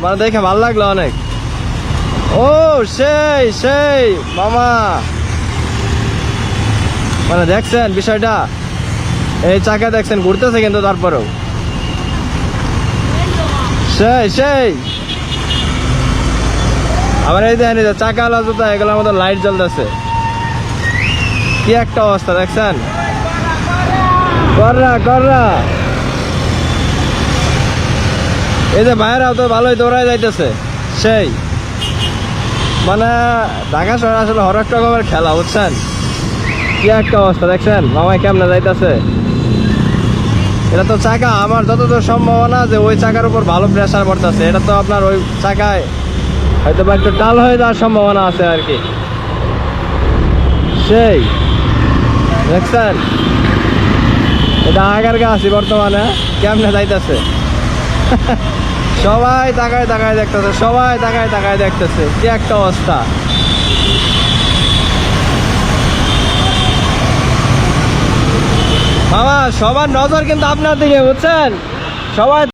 মানে দেখে ভালো লাগল অনেক। ও, সেই সেই, মামা। মানে দেখছেন বিষয়টা? এই চাকা দেখছেন, ঘুরতেছে কিন্তু তারপরেও। সেই সেই। আবার এই দেখেন চাকা আলা জুতা, এগুলোর মতো লাইট জ্বলতেছে। কি একটা অবস্থা, দেখছেন? কররা কররা। এই যে ভাইয়েরাও তো ভালোই দৌড়ায় যাইতেছে, সেই। মানে ঢাকা শহর আসলে হরেক রকমের খেলা, বুঝছেন? কি একটা অবস্থা, দেখছেন? মামাই কেমনে যাইতেছে? এটা তো চাকা, আমার যতদূর সম্ভাবনা যে ওই চাকার উপর ভালো প্রেসার পড়তেছে, এটা তো আপনার ওই চাকায় হয়তো বা একটু টাল হয়ে যাওয়ার সম্ভাবনা আছে আর কি। সেই, দেখছেন? এটা আগার গাছি বর্তমানে, কেমনে যাইতেছে? সবাই তাকায় তাকায় দেখতেছে, সবাই তাকায় তাকায় দেখতেছে। কি একটা অবস্থা। বাবা, সবার নজর কিন্তু আপনার দিকে, বুঝছেন? সবাই